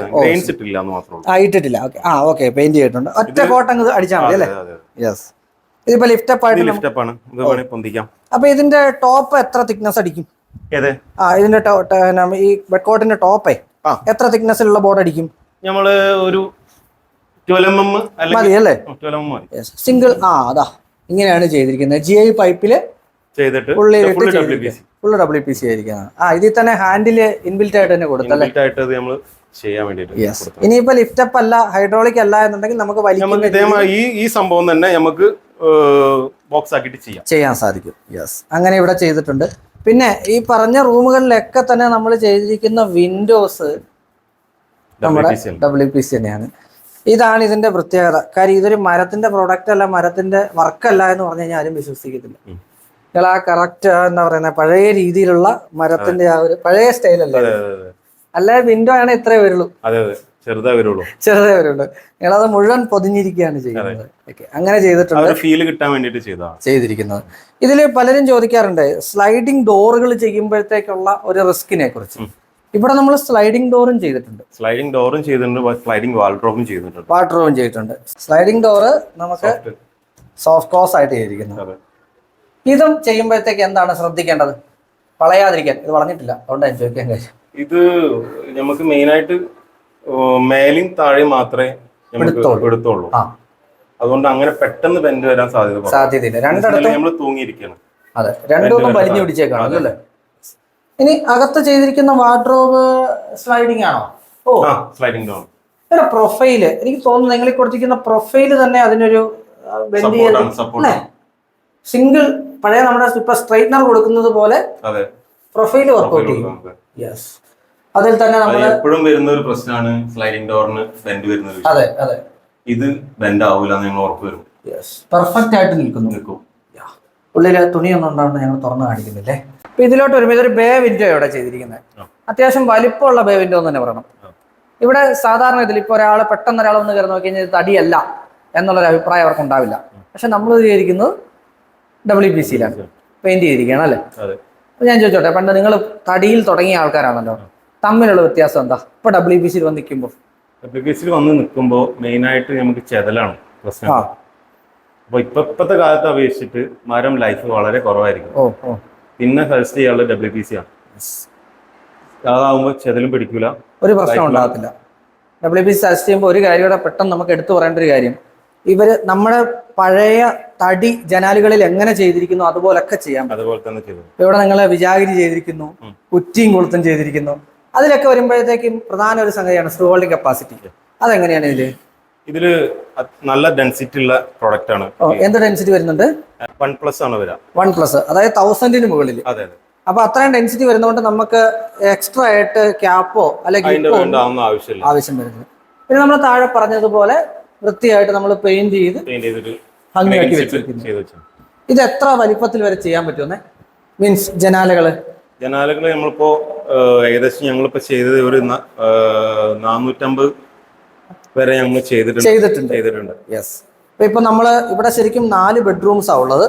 മാത്രമേ ആ ഇട്ടിട്ടില്ല. ഓക്കെ ആ ഓക്കെ പെയിന്റ് ചെയ്തിട്ടുണ്ട്. ഒറ്റ കോട്ടങ്ങ് അടിച്ചാൽ മതി അല്ലേ. യെസ് ഇതിപ്പോ ലിഫ്റ്റ് അപ്പ് ആയിട്ട് ലിഫ്റ്റ് ആണ്. വേണമെങ്കിൽ പൊന്തിക്കാം. അപ്പൊ ഇതിന്റെ ടോപ്പ് എത്ര തിക്നെസ് അടിക്കും? ഏത്? ആ ഇതിന്റെ ഈ ബെഡ്കോട്ടിന്റെ ടോപ്പേ. എത്ര തിക്നെസ്സിലുള്ള ബോർഡ് അടിക്കും? നമ്മൾ ഒരു മതി അല്ലേ? സിംഗിൾ ആ അതാ. ഇങ്ങനെയാണ് ചെയ്തിരിക്കുന്നത്. ജി ഐ പൈപ്പിൽ ചെയ്തിട്ട് ഫുള്ള് ഡബ്ല്യു പി സി ആയിരിക്കുന്നതാണ് ആ ഇതിൽ തന്നെ ഹാൻഡിൽ ഇൻബിൽറ്റ് ആയിട്ട് തന്നെ കൊടുത്തല്ലേ? ചെയ്യാൻ വേണ്ടിയിട്ട് ഇനിയിപ്പോ ലിഫ്റ്റ് അപ്പ് അല്ല ഹൈഡ്രോളിക് അല്ല എന്നുണ്ടെങ്കിൽ നമുക്ക് ഈ ഈ സംഭവം തന്നെ നമുക്ക് ബോക്സ് ആക്കിയിട്ട് ചെയ്യാം. ചെയ്യാൻ സാധിക്കും. യെസ് അങ്ങനെ ഇവിടെ ചെയ്തിട്ടുണ്ട്. പിന്നെ ഈ പറഞ്ഞ റൂമുകളിലൊക്കെ തന്നെ നമ്മൾ ചെയ്തിരിക്കുന്ന വിൻഡോസ് നമ്മുടെ ഡബ്ല്യു പി സി തന്നെയാണ്. ഇതാണ് ഇതിന്റെ പ്രത്യേകത. കാര്യം ഇതൊരു മരത്തിന്റെ പ്രൊഡക്റ്റ് അല്ല മരത്തിന്റെ വർക്കല്ല എന്ന് പറഞ്ഞു കഴിഞ്ഞാൽ ആരും വിശ്വസിക്കത്തില്ല. നിങ്ങൾ ആ കറക്റ്റ് എന്താ പറയുന്നത് പഴയ രീതിയിലുള്ള മരത്തിന്റെ ആ ഒരു പഴയ സ്റ്റൈലല്ലേ അല്ലെ വിൻഡോ ആണ് ഇത്രേ വരുള്ളൂ. ചെറുതായി വരുള്ളൂ. ചെറുതേ വരുള്ളൂ. നിങ്ങളത് മുഴുവൻ പൊതിഞ്ഞിരിക്കുകയാണ് ചെയ്യുന്നത്. അങ്ങനെ ചെയ്തിട്ടുണ്ട്. ഫീൽ കിട്ടാൻ വേണ്ടിയിട്ട് ചെയ്തതാണ്. ചെയ്തിരിക്കുന്നത്. ഇതിൽ പലരും ചോദിക്കാറുണ്ട് സ്ലൈഡിംഗ് ഡോറുകൾ ചെയ്യുമ്പോഴത്തേക്കുള്ള ഒരു റിസ്കിനെ കുറിച്ച്. ഇവിടെ നമ്മൾ സ്ലൈഡിംഗ് ഡോറും ചെയ്തിട്ടുണ്ട്. സ്ലൈഡിംഗ് ഡോറും ചെയ്തിട്ടുണ്ട് സ്ലൈഡിംഗ് വാൾഡ്രോബും ചെയ്തിട്ടുണ്ട്. വാൾഡ്രോപ്പും ചെയ്തിട്ടുണ്ട്. സ്ലൈഡിംഗ് ഡോറ് നമുക്ക് സോഫ്റ്റ് ക്ലോസ് ആയിട്ട് ചെയ്തിരിക്കുന്നത് ഇതും ചെയ്യുമ്പോഴത്തേക്ക് എന്താണ് ശ്രദ്ധിക്കേണ്ടത്? വളയാതിരിക്കാൻ. ഇത് പറഞ്ഞിട്ടില്ല അതുകൊണ്ട് ഞാൻ ചോദിക്കാൻ കാര്യം ഇത് നമുക്ക് മെയിനായിട്ട് മേലും താഴെയും മാത്രമേ നമുക്ക് എടുത്തോളൂ. അതുകൊണ്ട് അങ്ങനെ പെട്ടെന്ന് ബെൻഡ് വരാൻ സാധ്യത. സാധ്യതയില്ല. രണ്ടിടത്തും നമ്മൾ തൂങ്ങിയിരിക്കണം അതെ. രണ്ടൊന്നും രണ്ട് വലിഞ്ഞു പിടിച്ചേക്കാണ്. ഇനി അകത്ത് ചെയ്തിരിക്കുന്ന വാർഡ്രോബ് സ്ലൈഡിംഗ് ആണോ? ഓ. സ്ലൈഡിംഗ് ഡോൺ പ്രൊഫൈൽ എനിക്ക് തോന്നുന്നു നിങ്ങൾ കൊടുത്തിരിക്കുന്ന പ്രൊഫൈൽ തന്നെ അതിനൊരു ബെൻഡ് ചെയ്ത് സിംഗിൾ പഴയ നമ്മുടെ ഇപ്പൊ സ്ട്രൈറ്റ്നർ കൊടുക്കുന്നത് പോലെ പ്രൊഫൈൽ വർക്ക്ഔട്ട് ചെയ്യും. യെസ് അതിൽ തന്നെ നമ്മൾ എപ്പോഴും വരുന്ന ഒരു പ്രശ്നമാണ് സ്ലൈഡിംഗ് ഡോറിന് ബെൻഡ് വരുന്നത്. അതെ അതെ. ഇത് ബെൻഡ് ആവൂല നിങ്ങൾ ഉറപ്പ് വരും. യെസ് പെർഫെക്റ്റ് ആയിട്ട് നിൽക്കുന്നു. നിൽക്കും. തുണി തുണിയൊന്നും ഉണ്ടാവുന്ന ഞങ്ങൾ തുറന്നു കാണിക്കുന്നില്ലേ? അപ്പൊ ഇതിലോട്ട് വരുമ്പോൾ ഇതൊരു ബേ വിൻഡോ ഇവിടെ ചെയ്തിരിക്കുന്നത് അത്യാവശ്യം വലിപ്പമുള്ള ബേ വിൻഡോ എന്ന് തന്നെ പറയണം. ഇവിടെ സാധാരണ ഇതിൽ ഇപ്പോൾ ഒരാൾ പെട്ടെന്ന് ഒരാൾ ഒന്ന് കയറി നോക്കി കഴിഞ്ഞാൽ തടിയല്ല എന്നുള്ളൊരു അഭിപ്രായം അവർക്ക് ഉണ്ടാവില്ല. പക്ഷെ നമ്മൾ ചെയ്തിരിക്കുന്നത് ഡബ്ല്യു പി സിയിലാണ് പെയിന്റ് ചെയ്തിരിക്കുകയാണ് അല്ലേ? അപ്പൊ ഞാൻ ചോദിച്ചോട്ടെ പണ്ട് നിങ്ങൾ തടിയിൽ തുടങ്ങിയ ആൾക്കാരാണല്ലോ. തമ്മിലുള്ള വ്യത്യാസം എന്താ? ഇപ്പൊ ഡബ്ല്യു ബി സിയിൽ വന്ന് നിൽക്കുമ്പോൾ അപ്ലിക്കേഷനിൽ വന്ന് നിൽക്കുമ്പോൾ മെയിനായിട്ട് നമുക്ക് ചെതലാണ് പ്രശ്നം. അപ്പൊ ഇപ്പൊ ഇപ്പത്തെ കാലത്ത് അപേക്ഷിച്ചിട്ട് മരം ലൈഫ് വളരെ കുറവായിരിക്കും. പിന്നെ സജസ്റ്റ് ചെയ്യാനുള്ള ഡബ്ല്യു ബി സി ആണ്. അതാവുമ്പോ ചെതലും പിടിക്കൂല. ഒരു പ്രശ്നം ഉണ്ടാകത്തില്ല. ഡബ്ല്യു ബി സി സജസ്റ്റ് ചെയ്യുമ്പോൾ ഒരു കാര്യം കൂടെ പെട്ടെന്ന് നമുക്ക് എടുത്തു പറയേണ്ട ഒരു കാര്യം. ഇവർ നമ്മുടെ പഴയ തടി ജനാലുകളിൽ എങ്ങനെ ചെയ്തിരിക്കുന്നു അതുപോലൊക്കെ ചെയ്യാം അതുപോലെ തന്നെ ചെയ്തു. ഇവിടെ നിങ്ങൾ വിജാഗിരി ചെയ്തിരിക്കുന്നു. കുറ്റിയും കൊളുത്തും ചെയ്തിരിക്കുന്നു. അതിലൊക്കെ വരുമ്പോഴത്തേക്കും പ്രധാന ഒരു സംഗതിയാണ് സ്ക്രൂ ഹോൾഡിംഗ് കപ്പാസിറ്റി അതെങ്ങനെയാണ് ഇതിൽ? ഇതിൽ നല്ല ഡെൻസിറ്റി ഉള്ള പ്രോഡക്റ്റ് ആണ്. എന്ത് ഡെൻസിറ്റി വരുന്നുണ്ട്? വൺ പ്ലസ് ആണ് വരാ വൺ പ്ലസ് അതായത് തൗസൻഡിന് മുകളിൽ അതെ അതെ. അപ്പൊ അത്രയും ഡെൻസിറ്റി വരുന്നതുകൊണ്ട് നമുക്ക് എക്സ്ട്രാ ആയിട്ട് ക്യാപ്പോ അല്ലെങ്കിൽ ആവശ്യം വരുന്നത് പിന്നെ നമ്മൾ താഴെ പറഞ്ഞതുപോലെ വൃത്തിയായിട്ട് നമ്മൾ പെയിന്റ് ചെയ്ത് ഭംഗിയാക്കി വെച്ചിരിക്കുന്നു. ഇത് എത്ര വലിപ്പത്തിൽ വരെ ചെയ്യാൻ പറ്റുമെന്നേ? മീൻസ് ജനാലകൾ. ജനാലകൾ നമ്മളിപ്പോ ഏകദേശം ഞങ്ങളിപ്പോ ചെയ്തത് ഒരു നാനൂറ്റമ്പത് വരെ ഞങ്ങൾ ചെയ്തിട്ടുണ്ട്. ചെയ്തിട്ടുണ്ട്. ചെയ്തിട്ടുണ്ട്. യെസ് ഇപ്പൊ ഇപ്പൊ നമ്മൾ ഇവിടെ ശരിക്കും നാല് ബെഡ്റൂംസ് ആ ഉള്ളത്.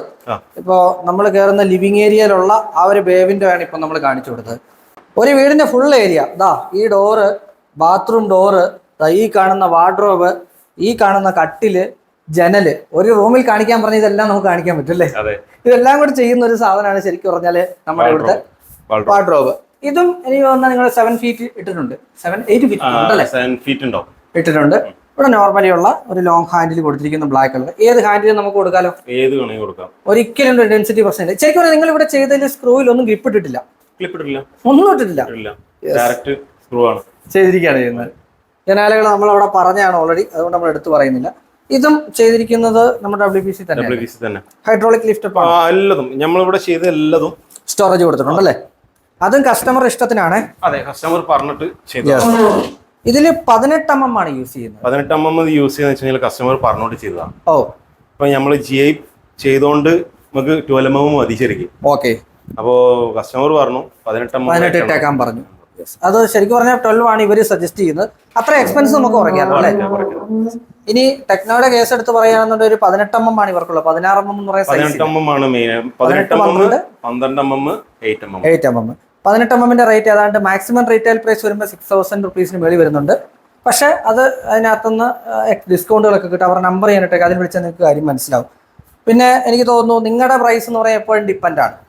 ഇപ്പോ നമ്മൾ കയറുന്ന ലിവിങ് ഏരിയയിലുള്ള ആ ഒരു ബേവിന്റെ ആണ് ഇപ്പൊ നമ്മൾ കാണിച്ചു കൊടുത്തത്. ഒരു വീടിന്റെ ഫുൾ ഏരിയ ദാ ഈ ഡോറ് ബാത്റൂം ഡോറ് ഈ കാണുന്ന വാർഡ്രോബ് ഈ കാണുന്ന കട്ടിൽ ജനൽ. ഒരു റൂമിൽ കാണിക്കാൻ പറഞ്ഞ ഇതെല്ലാം നമുക്ക് കാണിക്കാൻ പറ്റില്ലേ അല്ലേ? ഇതെല്ലാം കൂടി ചെയ്യുന്ന ഒരു സാധനമാണ് ശരിക്കും പറഞ്ഞാൽ നമ്മുടെ ഇവിടുത്തെ. വാർഡ്രോബ് ഇതും എനിക്ക് തോന്നുന്നത് നിങ്ങൾ സെവൻ ഫീറ്റ് ഇട്ടിട്ടുണ്ട്. Seven eight feet seven feet ഉണ്ടോ ഇട്ടിട്ടുണ്ട്. ഇവിടെ നോർമലി ഉള്ള ഒരു ലോങ് ഹാൻഡിൽ കൊടുത്തിരിക്കുന്ന ബ്ലാക്ക് കളർ ഏത് ഹാൻഡിലും നമുക്ക് കൊടുക്കാലോ? ഏത് കൊടുക്കാം. ഒരിക്കലും ഡെൻസിറ്റി പ്രശ്നമില്ല ശരിക്കും നിങ്ങൾ ഇവിടെ ചെയ്തതിൽ സ്ക്രൂവിൽ ഒന്നും ഗ്രിപ്പ് ഇട്ടിട്ടില്ല. ക്ലിപ്പ് ഇട്ടില്ല ഒന്നും ഇട്ടിട്ടില്ല. ഡയറക്റ്റ് സ്ക്രൂ ആണ്. ചെയ്തിരിക്കുകയാണ് ചെയ്യുന്നത്. ജനാലകൾ നമ്മൾ അവിടെ പറഞ്ഞാണ് ഓൾറെഡി അതുകൊണ്ട് നമ്മൾ എടുത്തു പറയുന്നില്ല. ഇതും ചെയ്തിരിക്കുന്നത് നമ്മുടെ ഡബ്ല്യു പി സി തന്നെ. ഹൈഡ്രോളിക് ലിഫ്റ്റ് എല്ലാം എല്ലാതും. നമ്മളിവിടെ ചെയ്ത എല്ലാതും സ്റ്റോറേജ് കൊടുത്തിട്ടുണ്ട് അല്ലേ അതും കസ്റ്റമർ ഇഷ്ടത്തിനാണ്. അതെ കസ്റ്റമർ പറഞ്ഞിട്ട് ചെയ്തു. ഇതിൽ പതിനെട്ട് എം എം ആണ് യൂസ് ചെയ്യുന്നത്. പതിനെട്ട് എം എം യൂസ് ചെയ്യുന്ന വെച്ചാൽ കസ്റ്റമർ പറഞ്ഞോട്ട് ചെയ്തതാണ് ഓ. ഇപ്പൊ നമ്മൾ ജി ഐ ചെയ്തോണ്ട് നമുക്ക് ട്വൽവ് എം എം മതി ശരിക്കും. ഓക്കെ അപ്പോ കസ്റ്റമർ പറഞ്ഞു പതിനെട്ട് എം പതിനെട്ട് ഇട്ടേക്കാൻ പറഞ്ഞു. അത് ശരിക്കും പറഞ്ഞാൽ ട്വൽവ് ആണ് ഇവർ സജസ്റ്റ് ചെയ്യുന്നത്. അത്ര എക്സ്പെൻസ് നമുക്ക് കുറയ്ക്കാം അല്ലേ? ഇനി ടെക്നോയുടെ കേസ് എടുത്ത് പറയുകയാണെന്നുണ്ടെങ്കിൽ ഒരു പതിനെട്ട് എം എം ആണ് ഇവർക്കുള്ളത്. പതിനാറ് എം എം എന്ന് പറയുന്ന പതിനെട്ട് എം എം ആണ് മെയിൻ പതിനെട്ട് എം എം പന്ത്രണ്ട്? പന്ത്രണ്ട് M M eight M M eight M M പതിനെട്ട് എം എമ്മിന്റെ റേറ്റ് ഏതാണ്ട് മാക്സിമം റീറ്റെയിൽ പ്രൈസ് വരുമ്പോൾ സിക്സ് തൗസൻഡ് റുപ്പീസിന് മേളിൽ വരുന്നുണ്ട്. പക്ഷെ അത് അതിനകത്തുനിന്ന് ഡിസ്കൗണ്ടുകളൊക്കെ കിട്ടും. അവരുടെ നമ്പർ ചെയ്യാനിട്ടേക്ക് അതിന് വിളിച്ചാൽ നിങ്ങൾക്ക് കാര്യം മനസ്സിലാവും. പിന്നെ എനിക്ക് തോന്നുന്നു നിങ്ങളുടെ പ്രൈസ് എന്ന് പറയാൻ എപ്പോഴും ഡിപ്പെൻഡ് ആണ്. അപ്പൊ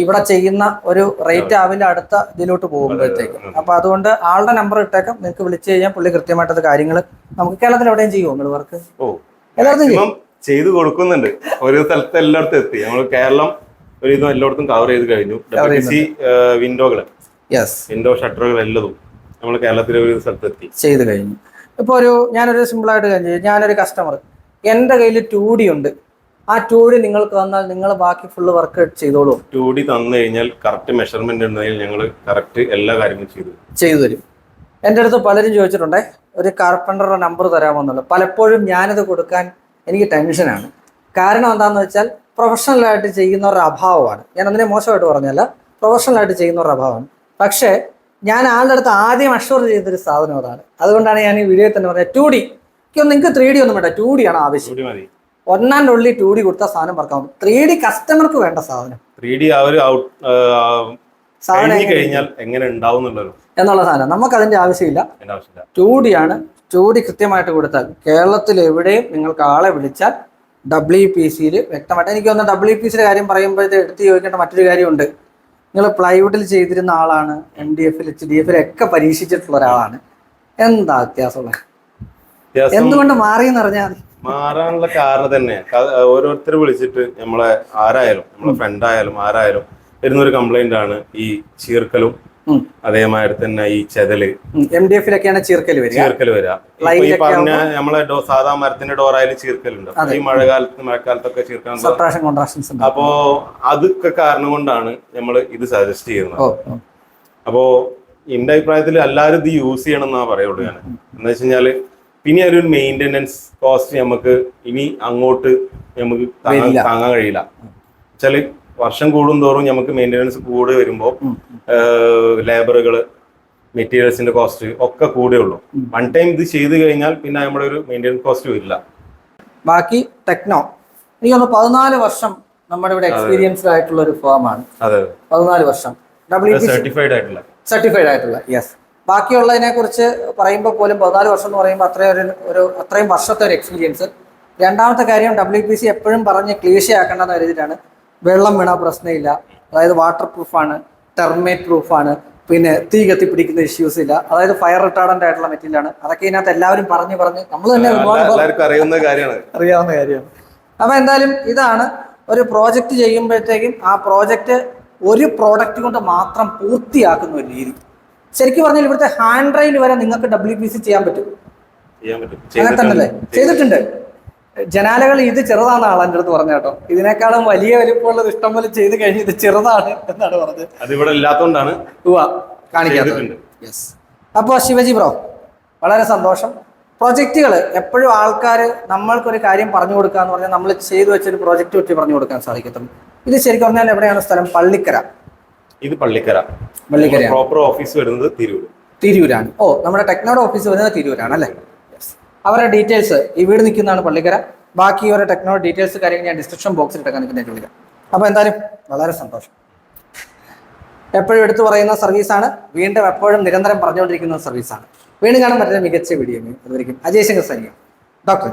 ഇവിടെ ചെയ്യുന്ന ഒരു റേറ്റ് ആവില്ല അടുത്ത ഇതിലോട്ട് പോകുമ്പോഴത്തേക്കും. അപ്പൊ അതുകൊണ്ട് ആളുടെ നമ്പർ ഇട്ടേക്കാം. നിങ്ങൾക്ക് വിളിച്ചു കഴിഞ്ഞാൽ പുള്ളി കൃത്യമായിട്ടത് കാര്യങ്ങൾ നമുക്ക് കേരളത്തിൽ എവിടെയും ചെയ്യുമോ നിങ്ങൾ വർക്ക് എല്ലായിടത്തും ചെയ്തു കൊടുക്കുന്നുണ്ട്. ഒരു സ്ഥലത്ത് എല്ലായിടത്തും എത്തി. നമ്മൾ കേരളം ഒരു ഇതും എല്ലായിടത്തും കവർ ചെയ്ത് കഴിഞ്ഞു. വിൻഡോകൾ വിൻഡോ ഷട്ടറുകൾ എല്ലതും നമ്മൾ കേരളത്തിലെ ഒരു സ്ഥലത്ത് എത്തി. ചെയ്തു കഴിഞ്ഞു. ഇപ്പൊ ഒരു ഞാനൊരു സിമ്പിൾ ആയിട്ട് കഴിഞ്ഞു ഞാനൊരു കസ്റ്റമർ എന്റെ കയ്യിൽ ടു ഡി ഉണ്ട്. ആ ടു ഡി നിങ്ങൾക്ക് തന്നാൽ നിങ്ങൾ ബാക്കി ഫുള്ള് വർക്ക് ചെയ്തോളൂ. ടു ഡി തന്നു കഴിഞ്ഞാൽ കറക്റ്റ് മെഷർമെന്റ് ഉണ്ടെങ്കിൽ ഞങ്ങൾ കറക്റ്റ് എല്ലാ കാര്യങ്ങളും ചെയ്തു ചെയ്തു തരും. എന്റെ അടുത്ത് പലരും ചോദിച്ചിട്ടുണ്ടേ ഒരു കാർപ്പന്ററുടെ നമ്പർ തരാമെന്നുള്ളത്. പലപ്പോഴും ഞാനത് കൊടുക്കാൻ എനിക്ക് ടെൻഷനാണ് കാരണം എന്താണെന്ന് വെച്ചാൽ പ്രൊഫഷണലായിട്ട് ചെയ്യുന്നവരുടെ അഭാവമാണ്. ഞാൻ അതിനെ മോശമായിട്ട് പറഞ്ഞല്ല പ്രൊഫഷണലായിട്ട് ചെയ്യുന്നവരുടെ അഭാവമാണ്. പക്ഷേ ഞാൻ ആളുടെ അടുത്ത് ആദ്യം അഷ്വർ ചെയ്തൊരു സാധനം അതാണ്. അതുകൊണ്ടാണ് ഞാൻ ഈ വീഡിയോയിൽ തന്നെ പറഞ്ഞത് ടു ഡി നിങ്ങൾക്ക് ത്രീ ഡി ഒന്നും വേണ്ട ടു ഡി ആണ് ആവശ്യം. ആൻഡ് ഓൺലി ടു ഡി കൊടുത്ത സാധനം വർക്കാവും ത്രീ ഡി കസ്റ്റമർക്ക് വേണ്ട സാധനം. ത്രീ ഡി ആ ഒരു കഴിഞ്ഞാൽ എങ്ങനെ ഉണ്ടാവും എന്നുള്ള സാധനം. നമുക്ക് അതിന്റെ ആവശ്യമില്ല. ടു ഡി ആണ്. ടു ഡി കൃത്യമായിട്ട് കൊടുത്താൽ കേരളത്തിൽ എവിടെയും നിങ്ങൾക്ക് ആളെ വിളിച്ചാൽ ഡബ്ല്യു പി സിയിൽ വ്യക്തമായിട്ട് എനിക്ക് ഒന്ന് ഡബ്ല്യു പി സിയുടെ കാര്യം പറയുമ്പോഴത്തെ എടുത്ത് ചോദിക്കേണ്ട മറ്റൊരു കാര്യമുണ്ട്. നിങ്ങൾ പ്ലൈവുഡിൽ ചെയ്തിരുന്ന ആളാണ് എൻ ഡി എഫിൽ എച്ച് ഡി എഫിൽ ഒക്കെ പരീക്ഷിച്ചിട്ടുള്ള ഒരാളാണ്. എന്താ വ്യത്യാസമുള്ള വ്യത്യാസം എന്തുകൊണ്ട് മാറിയെന്ന് അറിഞ്ഞാൽ മതി. മാറാനുള്ള കാരണം തന്നെ. ഓരോരുത്തർ വിളിച്ചിട്ട് നമ്മളെ ആരായാലും നമ്മളെ ഫ്രണ്ട് ആയാലും ആരായാലും വരുന്ന ഒരു കംപ്ലൈന്റ് ആണ് ഈ ചീർക്കലും. അതേമാതിരി തന്നെ ഈ ചെതൽ. എം ഡി എഫിലൊക്കെയാണ് ചീർക്കൽ വരിക. ചീർക്കൽ വരിക. ഈ പറഞ്ഞ നമ്മളെ സാധാ മരത്തിന്റെ ഡോറായാലും ചീർക്കലുണ്ട്. ഈ മഴക്കാലത്ത് മഴക്കാലത്തൊക്കെ ചീർക്കാൻ അപ്പോ അതൊക്കെ കാരണം കൊണ്ടാണ് നമ്മൾ ഇത് സജസ്റ്റ് ചെയ്യുന്നത്. അപ്പോ എന്റെ അഭിപ്രായത്തിൽ എല്ലാവരും ഇത് യൂസ് ചെയ്യണം എന്നാ പറയുള്ളൂ ഞാൻ എന്താ വെച്ച് കഴിഞ്ഞാൽ പിന്നെ ഒരു മെയിന്റനൻസ് കോസ്റ്റ് നമുക്ക് ഇനി അങ്ങോട്ട് നമുക്ക് താങ്ങാൻ കഴിയില്ല. വെച്ചാൽ വർഷം കൂടുന്തോറും നമുക്ക് മെയിന്റനൻസ് കൂടി വരുമ്പോൾ. ലേബറുകൾ മെറ്റീരിയൽസിന്റെ കോസ്റ്റ് ഒക്കെ കൂടെയുള്ളൂ വൺ ടൈം ഇത് ചെയ്തു കഴിഞ്ഞാൽ പിന്നെ നമ്മുടെ ഒരു മെയിന്റനൻസ് കോസ്റ്റ് വരില്ല. ബാക്കി ടെക്നോ എനിക്ക് തോന്നുന്നു പതിനാല് വർഷം നമ്മുടെ ഇവിടെ എക്സ്പീരിയൻസ്ഡ് ആയിട്ടുള്ള ഒരു ഫേമാണ് അതെ പതിനാല് വർഷം. സർട്ടിഫൈഡ് ആയിട്ടുള്ള. സർട്ടിഫൈഡ് ആയിട്ടുള്ള യെസ് ബാക്കിയുള്ളതിനെ കുറിച്ച് പറയുമ്പോൾ പോലും പതിനാല് വർഷം എന്ന് പറയുമ്പോൾ അത്രയും ഒരു ഒരു അത്രയും വർഷത്തെ ഒരു എക്സ്പീരിയൻസ് രണ്ടാമത്തെ കാര്യം ഡബ്ല്യു പി സി എപ്പോഴും പറഞ്ഞ് ക്ലീശയാക്കേണ്ടെന്ന് കരുതിയിട്ടാണ്. വെള്ളം വീണ പ്രശ്നമില്ല. അതായത് വാട്ടർ പ്രൂഫാണ് ടെർമേറ്റ് പ്രൂഫാണ് പിന്നെ തീ കത്തിപ്പിടിക്കുന്ന ഇഷ്യൂസ് ഇല്ല. അതായത് ഫയർ റിട്ടാർഡന്റ് ആയിട്ടുള്ള മെറ്റീരിയലാണ് അതൊക്കെ ഇതിനകത്ത് എല്ലാവരും പറഞ്ഞ് പറഞ്ഞ് നമ്മൾ തന്നെ ഒരുപാട് അറിയാവുന്ന കാര്യമാണ്. അപ്പൊ എന്തായാലും ഇതാണ് ഒരു പ്രോജക്റ്റ് ചെയ്യുമ്പോഴത്തേക്കും ആ പ്രോജക്റ്റ് ഒരു പ്രോഡക്റ്റ് കൊണ്ട് മാത്രം പൂർത്തിയാക്കുന്ന ഒരു രീതി. ശരിക്കും പറഞ്ഞാൽ ഇവിടുത്തെ ഹാൻഡ് റൈൽ വരെ നിങ്ങൾക്ക് ഡബ്ല്യു പി സി ചെയ്യാൻ പറ്റും. പറ്റും. അങ്ങനെ തന്നെയല്ലേ? ചെയ്തിട്ടുണ്ട്. ജനാലകൾ ഇത് ചെറുതാണ് ആളെന്റെ അടുത്ത് പറഞ്ഞ കേട്ടോ. ഇതിനേക്കാളും വലിയ വലിപ്പമുള്ളത് ഇഷ്ടം പോലെ ചെയ്ത് കഴിഞ്ഞ് ഇത് ചെറുതാണ് എന്നാണ് പറഞ്ഞത്. അത് ഇവിടെ ഇല്ലാത്തതുകൊണ്ടാണ് കാണിക്കാറുണ്ട്. യെസ് അപ്പോൾ ശിവജി ബ്രോ വളരെ സന്തോഷം. പ്രൊജക്റ്റുകൾ എപ്പോഴും ആൾക്കാർ നമ്മൾക്കൊരു കാര്യം പറഞ്ഞു കൊടുക്കുക എന്ന് പറഞ്ഞാൽ നമ്മൾ ചെയ്തു വെച്ചൊരു പ്രോജക്റ്റ് വെച്ച് പറഞ്ഞു കൊടുക്കാൻ സാധിക്കത്തും ഇത് ശരിക്കും പറഞ്ഞാൽ എവിടെയാണ് സ്ഥലം? പള്ളിക്കര. ഇത് പള്ളിക്കര. പള്ളിക്കര പ്രോപ്പർ ഓഫീസ് വരുന്നത് തിരൂർ തിരൂരാണ്. ഓ നമ്മുടെ ടെക്നോയുടെ ഓഫീസ് വരുന്നത് തിരൂരാണ് അല്ലേ? അവരുടെ ഡീറ്റെയിൽസ് ഈ വീട് നിൽക്കുന്നതാണ് പള്ളിക്കര. ബാക്കി അവരുടെ ടെക്നോ ഡീറ്റെയിൽസ് കാര്യങ്ങൾ ഞാൻ ഡിസ്ക്രിപ്ഷൻ ബോക്സിൽ ഇട്ടേക്കാൻ നിൽക്കുന്നതിന്റെ വിളിക്കാം. അപ്പോൾ എന്തായാലും വളരെ സന്തോഷം. എപ്പോഴും എടുത്തു പറയുന്ന സർവീസാണ് വീണ്ടും എപ്പോഴും നിരന്തരം പറഞ്ഞുകൊണ്ടിരിക്കുന്ന സർവീസാണ് വീണ്ടും കാണാൻ പറ്റുന്ന മികച്ച വീഡിയോ അതുവരെയും അജയ് ശങ്കർ സനിയ ഡോക്ടർ